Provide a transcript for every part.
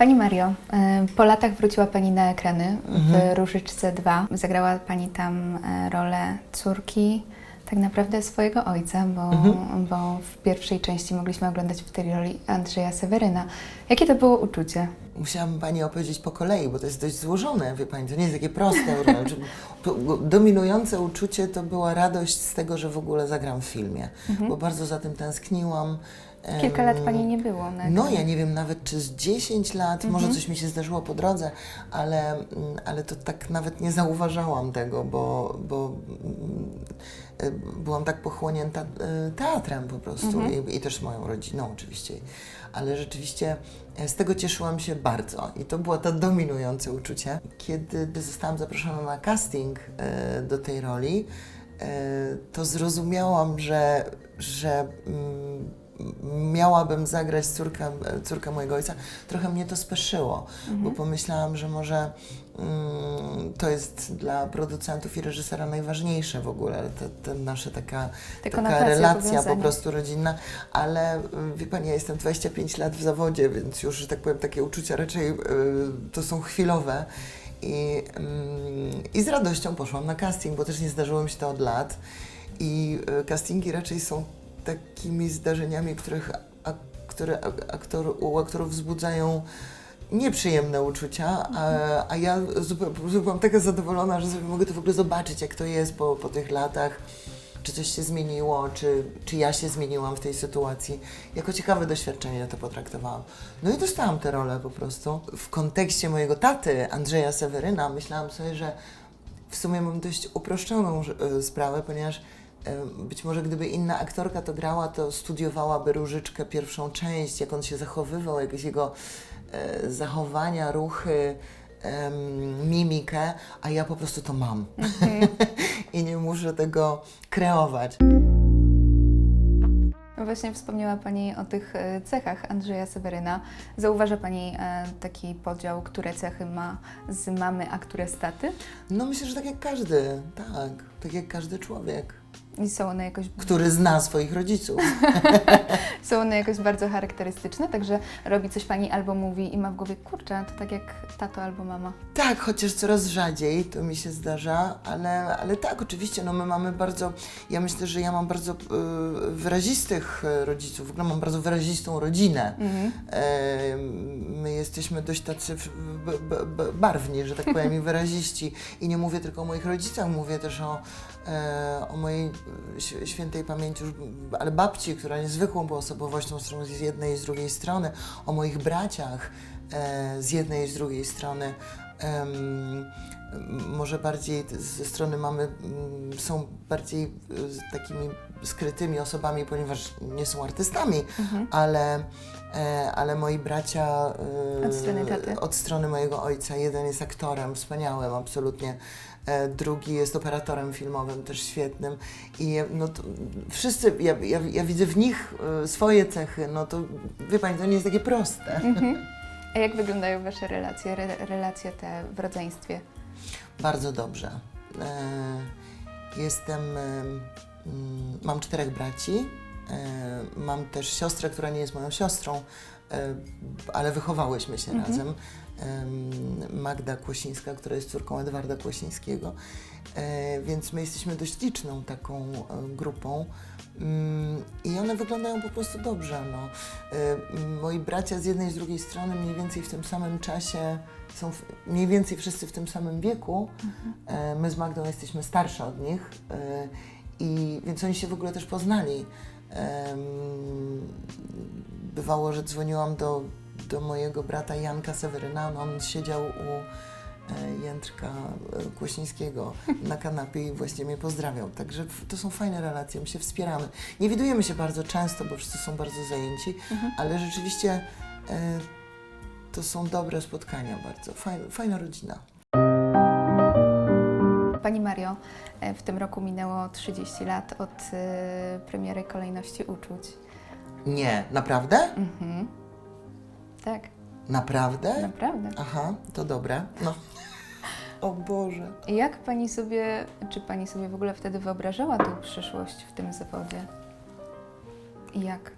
Pani Mario, po latach wróciła Pani na ekrany Mhm. w Różyczce 2. Zagrała Pani tam e, rolę córki tak naprawdę swojego ojca, bo, Mhm. bo w pierwszej części mogliśmy oglądać w tej roli Andrzeja Seweryna. Jakie to było uczucie? Musiałam Pani opowiedzieć po kolei, bo to jest dość złożone, wie Pani, to nie jest takie proste. Dominujące uczucie to była radość z tego, że w ogóle zagram w filmie, bo bardzo za tym tęskniłam. Kilka lat Pani nie było na No, ja nie wiem nawet czy z 10 lat, może Mhm. coś mi się zdarzyło po drodze, ale, mm, ale to tak nawet nie zauważałam tego, bo, bo mm, byłam tak pochłonięta y, teatrem po prostu Mhm. I, i też moją rodziną oczywiście. Ale rzeczywiście e, z tego cieszyłam się bardzo i to było to dominujące uczucie. Kiedy zostałam zaproszona na casting e, do tej roli, e, to zrozumiałam, że, że mm, miałabym zagrać córkę, córkę mojego ojca, trochę mnie to speszyło, bo pomyślałam, że może mm, to jest dla producentów i reżysera najważniejsze w ogóle, te, te nasze taka, taka relacja po prostu rodzinna, ale y, wie Pani, ja jestem 25 lat w zawodzie, więc już, że tak powiem, takie uczucia raczej y, to są chwilowe. I, mm, I z radością poszłam na casting, bo też nie zdarzyło mi się to od lat. I y, castingi raczej są takimi zdarzeniami, których, a, które aktor, u aktorów wzbudzają nieprzyjemne uczucia, a, a ja zupełnie, byłam taka zadowolona, że sobie mogę to w ogóle zobaczyć, jak to jest po, po tych latach, czy coś się zmieniło, czy, czy ja się zmieniłam w tej sytuacji. Jako ciekawe doświadczenie to potraktowałam. No i dostałam tę rolę po prostu. W kontekście mojego taty, Andrzeja Seweryna, myślałam sobie, że w sumie mam dość uproszczoną e, sprawę, ponieważ być może gdyby inna aktorka to grała, to studiowałaby Różyczkę pierwszą część, jak on się zachowywał, jakieś jego e, zachowania, ruchy, mimikę, a ja po prostu to mam. I nie muszę tego kreować. Właśnie wspomniała Pani o tych e, cechach Andrzeja Seweryna. Zauważa Pani e, taki podział, które cechy ma z mamy, a które z taty? No myślę, że tak jak każdy, tak, tak jak każdy człowiek, I są one jakoś, który zna swoich rodziców. są one jakoś bardzo charakterystyczne, także robi coś Pani albo mówi i ma w głowie, kurczę, to tak jak tato albo mama. Tak, chociaż coraz rzadziej to mi się zdarza, ale, ale tak, oczywiście, no my mamy bardzo, ja myślę, że ja mam bardzo y, wyrazistych e, rodziców, w ogóle mam bardzo wyrazistą rodzinę. E, my jesteśmy dość tacy b, b, b, barwni, że tak powiem, i wyraziści. I nie mówię tylko o moich rodzicach, mówię też o, o mojej e, świętej pamięci, już, ale babci, która niezwykłą była osobowością z jednej i z drugiej strony, o moich braciach e, z jednej i z drugiej strony. Może bardziej ze strony mamy mm, są bardziej e, takimi skrytymi osobami, ponieważ nie są artystami, ale, e, ale moi bracia e, Od strony taty. od strony mojego ojca, jeden jest aktorem wspaniałym, absolutnie. E, Drugi jest operatorem filmowym, też świetnym. I no to wszyscy, ja, ja, ja widzę w nich e, swoje cechy, no to wie Pani, to nie jest takie proste. A jak wyglądają Wasze relacje, re, relacje te w rodzeństwie? Bardzo dobrze. E, Jestem, mm, mam czterech braci, mam też siostrę, która nie jest moją siostrą, e, ale wychowałyśmy się razem. Em, Magda Kłosińska, która jest córką Edwarda Kłosińskiego, E, więc my jesteśmy dość liczną taką e, grupą. Mm, I one wyglądają po prostu dobrze. No. E, Moi bracia z jednej i z drugiej strony mniej więcej w tym samym czasie są w, mniej więcej wszyscy w tym samym wieku. E, My z Magdą jesteśmy starsze od nich, e, i, więc oni się w ogóle też poznali. Bywało, że dzwoniłam do, do mojego brata Janka Seweryna, no on siedział u e, Jędrka e, Kłosińskiego na kanapie i właśnie mnie pozdrawiał. Także to są fajne relacje, my się wspieramy. Nie widujemy się bardzo często, bo wszyscy są bardzo zajęci, ale rzeczywiście e, to są dobre spotkania bardzo. Fajna, fajna rodzina. Pani Mario, e, w tym roku minęło 30 lat od e, premiery kolejności uczuć. Nie, naprawdę? Mhm. Tak, Naprawdę? naprawdę. Aha, to dobre. No. O Boże. Jak Pani sobie, czy Pani sobie w ogóle wtedy wyobrażała tą przyszłość w tym zawodzie? I jak?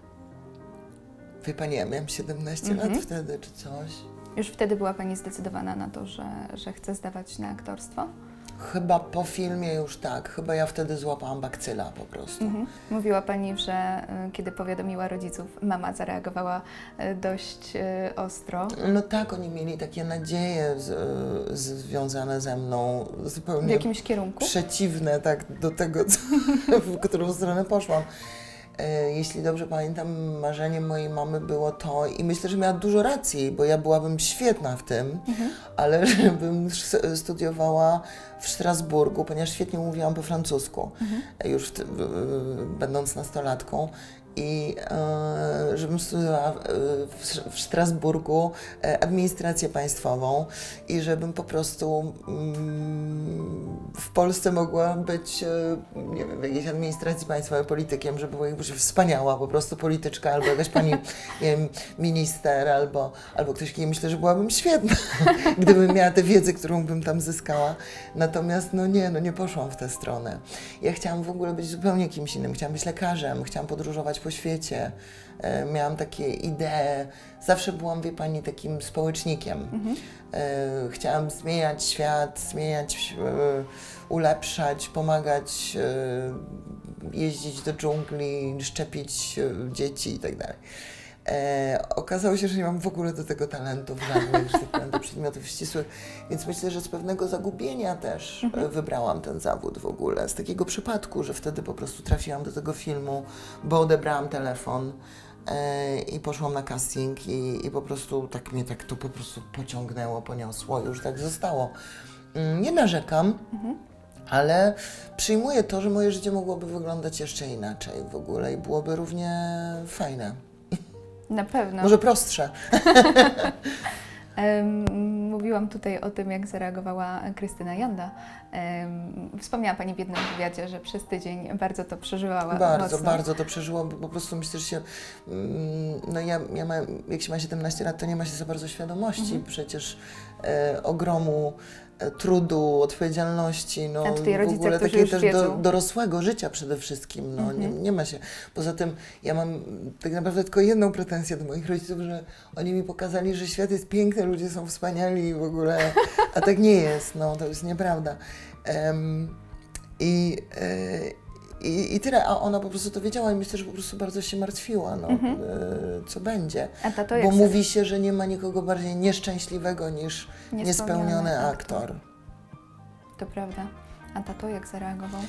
Wie pani, ja miałam 17 Mhm. lat wtedy, czy coś. Już wtedy była Pani zdecydowana na to, że, że chce zdawać na aktorstwo? Chyba po filmie już tak, chyba ja wtedy złapałam bakcyla po prostu. Mhm. Mówiła Pani, że y, kiedy powiadomiła rodziców, mama zareagowała y, dość y, ostro. No tak, oni mieli takie nadzieje z, związane ze mną, W zupełnie jakimś kierunku? przeciwne tak do tego, co, w którą stronę poszłam. E, Jeśli dobrze pamiętam, marzeniem mojej mamy było to, i myślę, że miała dużo racji, bo ja byłabym świetna w tym, ale żebym studiowała w Strasburgu, ponieważ świetnie mówiłam po francusku, e, już w, będąc nastolatką. I e, żebym studiowała w, w Strasburgu e, administrację państwową i żebym po prostu mm, Polsce mogła być, e, nie wiem, w jakiejś administracji państwowej politykiem, żeby była jakby wspaniała po prostu polityczka, albo jakaś pani, nie wiem, minister, albo, albo ktoś, kim myślę, że byłabym świetna, gdybym miała tę wiedzę, którą bym tam zyskała. Natomiast no nie, no nie poszłam w tę stronę. Ja chciałam w ogóle być zupełnie kimś innym. Chciałam być lekarzem, chciałam podróżować po świecie. E, miałam takie idee. Zawsze byłam, wie pani, takim społecznikiem. E, chciałam zmieniać świat, zmieniać, e, ulepszać, pomagać, jeździć do dżungli, szczepić dzieci i tak. E, okazało się, że nie mam w ogóle do tego talentu żadnych, że tak powiem, do przedmiotów ścisłych, więc myślę, że z pewnego zagubienia też e, wybrałam ten zawód w ogóle. Z takiego przypadku, że wtedy po prostu trafiłam do tego filmu, bo odebrałam telefon i poszłam na casting i, i po prostu tak mnie tak to po prostu pociągnęło, poniosło, już tak zostało. Mm, Nie narzekam, ale przyjmuję to, że moje życie mogłoby wyglądać jeszcze inaczej w ogóle i byłoby równie fajne. Na pewno. Może prostsze. Mówiłam tutaj o tym, jak zareagowała Krystyna Janda. Wspomniała Pani w jednym wywiadzie, że przez tydzień bardzo to przeżywała Bardzo, mocno. bardzo to przeżyło, bo po prostu myślę, że się. mm, No ja, ja mam, jak się ma 17 lat, to nie ma się za bardzo świadomości Mhm. przecież e, ogromu trudu, odpowiedzialności, no tutaj w rodzice, ogóle takiego też do, dorosłego życia przede wszystkim, no nie, Mhm. nie ma się. Poza tym ja mam tak naprawdę tylko jedną pretensję do moich rodziców, że oni mi pokazali, że świat jest piękny, ludzie są wspaniali i w ogóle, a tak nie jest, no to jest nieprawda. Em, i, e, i, I tyle, a ona po prostu to wiedziała i myślę, że po prostu bardzo się martwiła, no, Mhm. e, co będzie. Bo mówi się, że nie ma nikogo bardziej nieszczęśliwego niż Niespełniony niespełniony aktor. aktor. To prawda. A tato jak zareagował?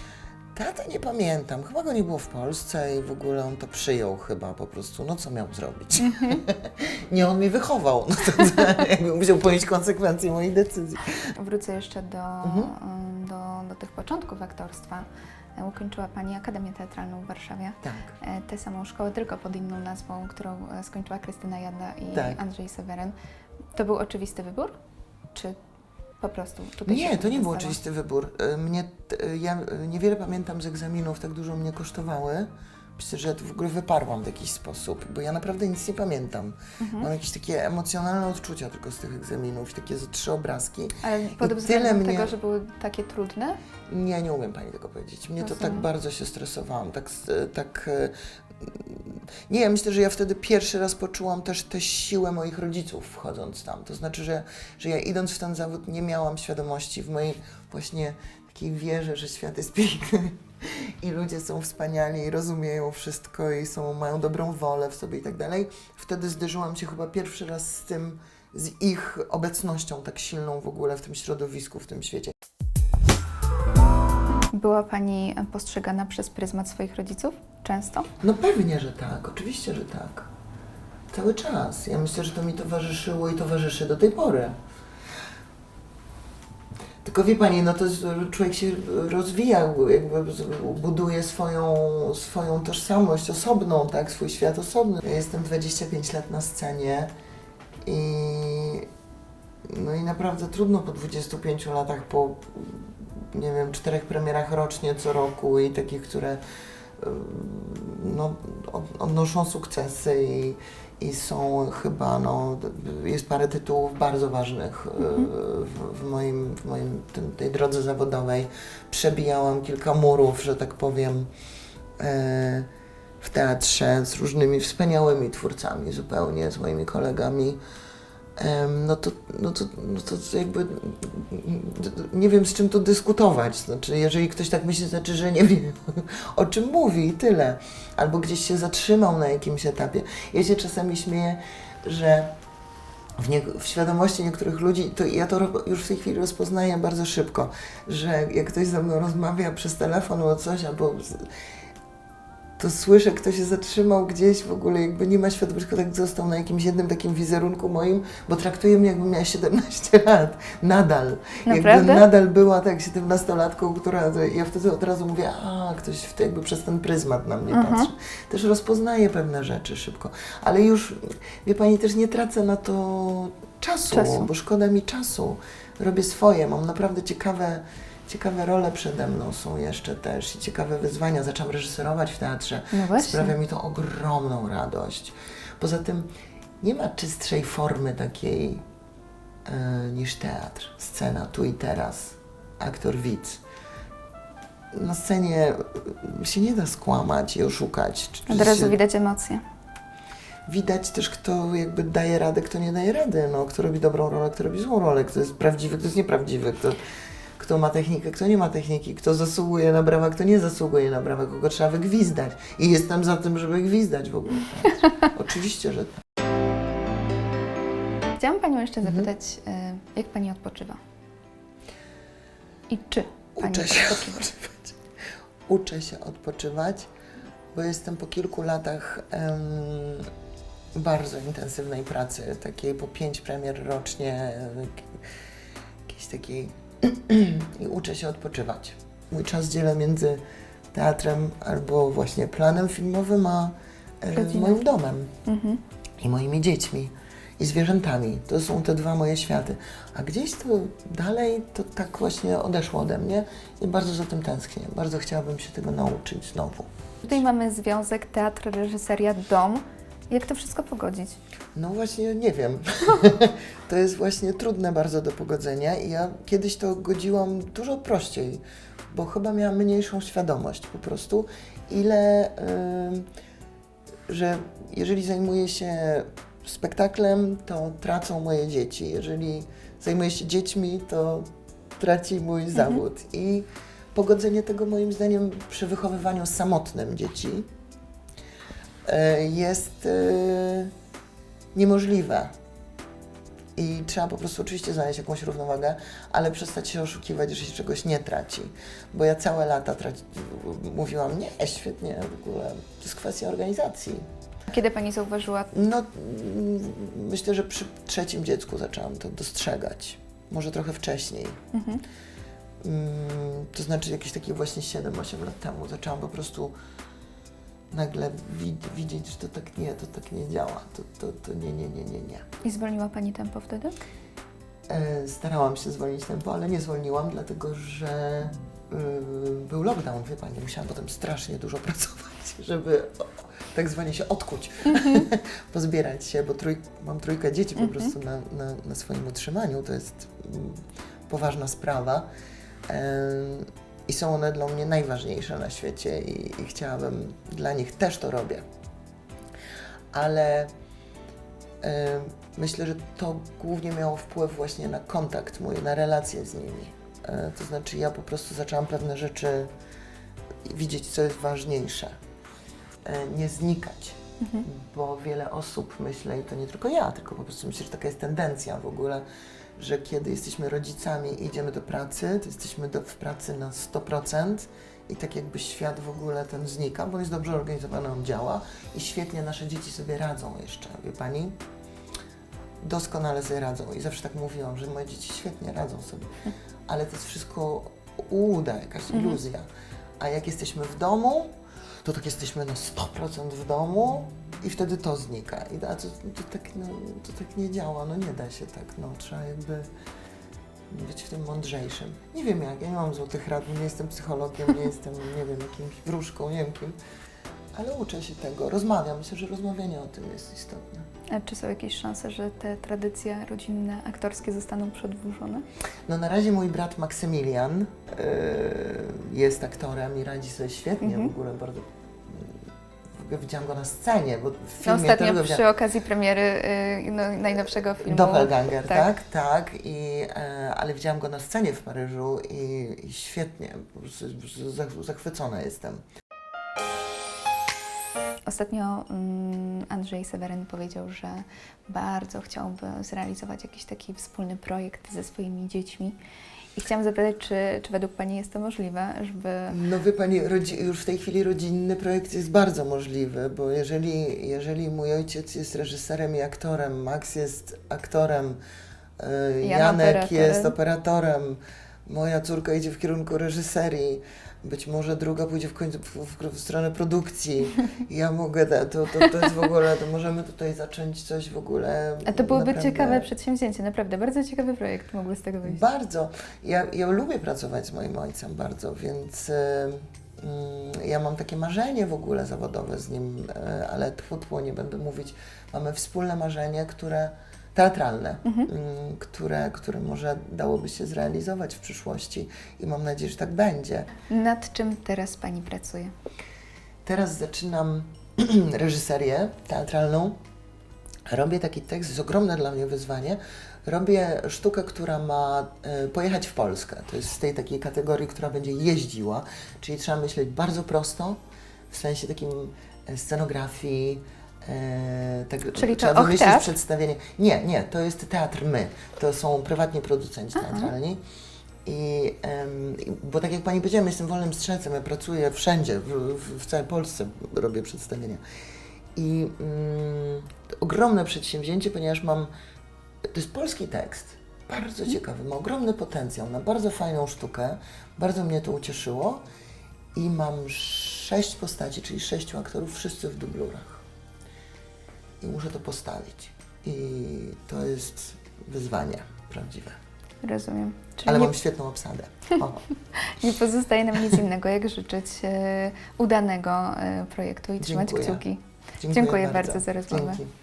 Tata nie pamiętam, chyba go nie było w Polsce i w ogóle on to przyjął chyba po prostu, no co miał zrobić? nie on mnie wychował, no to, to jakby musiał ponieść konsekwencje mojej decyzji. Wrócę jeszcze do, Mhm. do, do tych początków aktorstwa. E, Ukończyła Pani Akademię Teatralną w Warszawie. Tak. E, Tę samą szkołę, tylko pod inną nazwą, którą e, skończyła Krystyna Janda i Tak. Andrzej Seweryn. To był oczywisty wybór? Czy po prostu tutaj się Nie, to nie był oczywisty wybór. Y, Mnie, ja niewiele pamiętam z egzaminów, tak dużo mnie kosztowały. Myślę, że ja to w ogóle wyparłam w jakiś sposób, bo ja naprawdę nic nie pamiętam. Mhm. Mam jakieś takie emocjonalne odczucia tylko z tych egzaminów, takie ze trzy obrazki. Ale pod względem mnie- tego, że były takie trudne? Nie, nie umiem Pani tego powiedzieć. Mnie to tak Rozumiem. bardzo się stresowałam, tak, tak... e, Nie, ja myślę, że ja wtedy pierwszy raz poczułam też tę siłę moich rodziców wchodząc tam. To znaczy, że, że ja idąc w ten zawód nie miałam świadomości w mojej właśnie takiej wierze, że świat jest piękny i ludzie są wspaniali i rozumieją wszystko i są, mają dobrą wolę w sobie i tak dalej. Wtedy zderzyłam się chyba pierwszy raz z tym, z ich obecnością tak silną w ogóle w tym środowisku, w tym świecie. Była Pani postrzegana przez pryzmat swoich rodziców? Często? No pewnie, że tak, oczywiście, że tak. Cały czas. Ja myślę, że to mi towarzyszyło i towarzyszy do tej pory. Tylko wie Pani, no to człowiek się rozwija, jakby buduje swoją, swoją tożsamość osobną, tak, swój świat osobny. Ja jestem 25 lat na scenie i no i naprawdę trudno po 25 latach, po nie wiem, czterech premierach rocznie co roku i takich, które no, od- odnoszą sukcesy i, i są chyba, no, jest parę tytułów bardzo ważnych e, w, w moim, w moim tym, tej drodze zawodowej. Przebijałam kilka murów, że tak powiem, e, w teatrze z różnymi wspaniałymi twórcami zupełnie, z moimi kolegami. No to, no to, no to jakby nie wiem z czym tu dyskutować. Znaczy, jeżeli ktoś tak myśli, to znaczy, że nie wie o czym mówi i tyle. Albo gdzieś się zatrzymał na jakimś etapie. Ja się czasami śmieję, że w, nie, w świadomości niektórych ludzi, to ja to już w tej chwili rozpoznaję bardzo szybko, że jak ktoś ze mną rozmawia przez telefon o coś, albo to słyszę, kto się zatrzymał gdzieś w ogóle, jakby nie ma świadomości, tak został na jakimś jednym takim wizerunku moim, bo traktuje mnie jakbym miała 17 lat, nadal. Naprawdę? Jakby nadal była tak 17-latką, która, ja wtedy od razu mówię, a ktoś w- jakby przez ten pryzmat na mnie Aha. patrzy. Też rozpoznaję pewne rzeczy szybko, ale już, wie Pani, też nie tracę na to czasu, Czasu. bo szkoda mi czasu. Robię swoje, mam naprawdę ciekawe, ciekawe role przede mną są jeszcze też i ciekawe wyzwania. Zaczęłam reżyserować w teatrze. No właśnie. Sprawia mi to ogromną radość. Poza tym nie ma czystszej formy takiej e, niż teatr. Scena tu i teraz, aktor widz. Na scenie e, się nie da skłamać i oszukać. Od razu się- widać emocje. Widać też, kto jakby daje radę, kto nie daje rady, no, kto robi dobrą rolę, kto robi złą rolę, kto jest prawdziwy, kto jest nieprawdziwy, kto, kto ma technikę, kto nie ma techniki, kto zasługuje na brawa, kto nie zasługuje na brawa, kogo trzeba wygwizdać. I jestem za tym, żeby gwizdać w ogóle. Oczywiście, że tak. Chciałam Panią jeszcze Mhm. zapytać, e, jak Pani odpoczywa? I czy Pani Uczę się odpoczywa? odpoczywać. Uczę się odpoczywać, bo jestem po kilku latach bardzo intensywnej pracy, takiej po pięć premier rocznie, jak- jakiejś takiej i uczę się odpoczywać. Mój czas dzielę między teatrem albo właśnie planem filmowym, a e, Rodziną. moim domem Mhm. i moimi dziećmi i zwierzętami. To są te dwa moje światy. A gdzieś to dalej to tak właśnie odeszło ode mnie i bardzo za tym tęsknię. Bardzo chciałabym się tego nauczyć znowu. Tutaj mamy związek teatr, reżyseria, dom. Jak to wszystko pogodzić? No właśnie nie wiem. to jest właśnie trudne bardzo do pogodzenia i ja kiedyś to godziłam dużo prościej, bo chyba miałam mniejszą świadomość po prostu, ile, ym, że jeżeli zajmuję się spektaklem, to tracą moje dzieci. Jeżeli zajmuję się dziećmi, to traci mój zawód. I pogodzenie tego moim zdaniem przy wychowywaniu samotnym dzieci jest e, niemożliwe. I trzeba po prostu oczywiście znaleźć jakąś równowagę, ale przestać się oszukiwać, że się czegoś nie traci. Bo ja całe lata traci- mówiłam, nie, świetnie, w ogóle to jest kwestia organizacji. Kiedy Pani zauważyła, No, myślę, że przy trzecim dziecku zaczęłam to dostrzegać. Może trochę wcześniej. mhm. Mm, to znaczy jakieś takie właśnie 7-8 lat temu zaczęłam po prostu nagle wid- widzieć, że to tak nie, to tak nie działa. To, to, to nie, nie, nie, nie, nie. i zwolniła Pani tempo wtedy? E, starałam się zwolnić tempo, ale nie zwolniłam, dlatego że y, był lockdown, wie Pani. Musiałam potem strasznie dużo pracować, żeby o, tak zwanie się odkuć, pozbierać się, bo trój, mam trójkę dzieci po Mhm. prostu na, na, na swoim utrzymaniu. To jest mm, poważna sprawa. Em, I są one dla mnie najważniejsze na świecie i, i chciałabym, dla nich też to robię. Ale e, myślę, że to głównie miało wpływ właśnie na kontakt mój, na relacje z nimi. E, to znaczy ja po prostu zaczęłam pewne rzeczy widzieć, co jest ważniejsze. E, nie znikać, Mhm. bo wiele osób, myślę, i to nie tylko ja, tylko po prostu myślę, że taka jest tendencja w ogóle, że kiedy jesteśmy rodzicami i idziemy do pracy, to jesteśmy do, w pracy na 100% i tak jakby świat w ogóle ten znika, bo jest dobrze organizowany, on działa i świetnie nasze dzieci sobie radzą jeszcze, wie Pani? Doskonale sobie radzą i zawsze tak mówiłam, że moje dzieci świetnie radzą sobie, ale to jest wszystko ułuda, jakaś Mhm. iluzja. A jak jesteśmy w domu, to tak jesteśmy na 100% w domu i wtedy to znika. I a to, to, tak, no, to tak nie działa, no nie da się tak, no trzeba jakby być w tym mądrzejszym. Nie wiem jak, ja nie mam złotych rad, nie jestem psychologiem, nie jestem, nie wiem, jakimś wróżką, nie wiem kim, ale uczę się tego, rozmawiam, myślę, że rozmawianie o tym jest istotne. A czy są jakieś szanse, że te tradycje rodzinne, aktorskie zostaną przedłużone? No na razie mój brat Maksymilian yy, jest aktorem i radzi sobie świetnie Mhm. w ogóle bardzo. dopiero widziałam go na scenie, bo w No, filmie ostatnio tylko przy widziałam okazji premiery y, no, najnowszego filmu. Doppelganger, Tak. tak, tak, i, e, ale widziałam go na scenie w Paryżu i, i świetnie, zachwycona jestem. Ostatnio mm, Andrzej Seweryn powiedział, że bardzo chciałby zrealizować jakiś taki wspólny projekt ze swoimi dziećmi. I chciałam zapytać, czy, czy według Pani jest to możliwe, żeby... No wie Pani, już w tej chwili rodzinny projekt jest bardzo możliwy, bo jeżeli, jeżeli mój ojciec jest reżyserem i aktorem, Max jest aktorem, e, Jan Janek operatorem. jest operatorem, moja córka idzie w kierunku reżyserii, być może druga pójdzie w końcu w, w, w stronę produkcji. Ja mogę, da- to, to, to jest w ogóle, to możemy tutaj zacząć coś w ogóle. A to byłoby naprawdę- ciekawe przedsięwzięcie, naprawdę, bardzo ciekawy projekt mógłby z tego wyjść. Bardzo. Ja, ja lubię pracować z moim ojcem bardzo, więc e, mm, ja mam takie marzenie w ogóle zawodowe z nim, e, ale tfu, tfu, nie będę mówić. Mamy wspólne marzenie, które teatralne, Mhm. mm, które, które może dałoby się zrealizować w przyszłości i mam nadzieję, że tak będzie. Nad czym teraz Pani pracuje? Teraz zaczynam reżyserię teatralną. Robię taki tekst, jest ogromne dla mnie wyzwanie. Robię sztukę, która ma e, pojechać w Polskę. To jest z tej takiej kategorii, która będzie jeździła, czyli trzeba myśleć bardzo prosto, w sensie takim e, scenografii. E, tak, Czyli to trzeba Och wymyślić przedstawienie. Nie, nie, to jest teatr my. To są prywatni producenci Aha. teatralni. I, em, bo tak jak Pani powiedziała, jestem wolnym strzelcem, ja pracuję wszędzie, w, w, całej Polsce robię przedstawienia. I mm, to ogromne przedsięwzięcie, ponieważ mam, to jest polski tekst, bardzo ciekawy, ma ogromny potencjał na bardzo fajną sztukę, bardzo mnie to ucieszyło i mam sześć postaci, czyli sześciu aktorów, wszyscy w dublurach. I muszę to postawić. I to jest wyzwanie prawdziwe. Rozumiem. Czyli Ale nie, mam świetną obsadę. Nie pozostaje nam nic innego, jak życzyć e, udanego e, projektu i trzymać Dziękuję. kciuki. Dziękuję bardzo za rozmowę. Dzięki.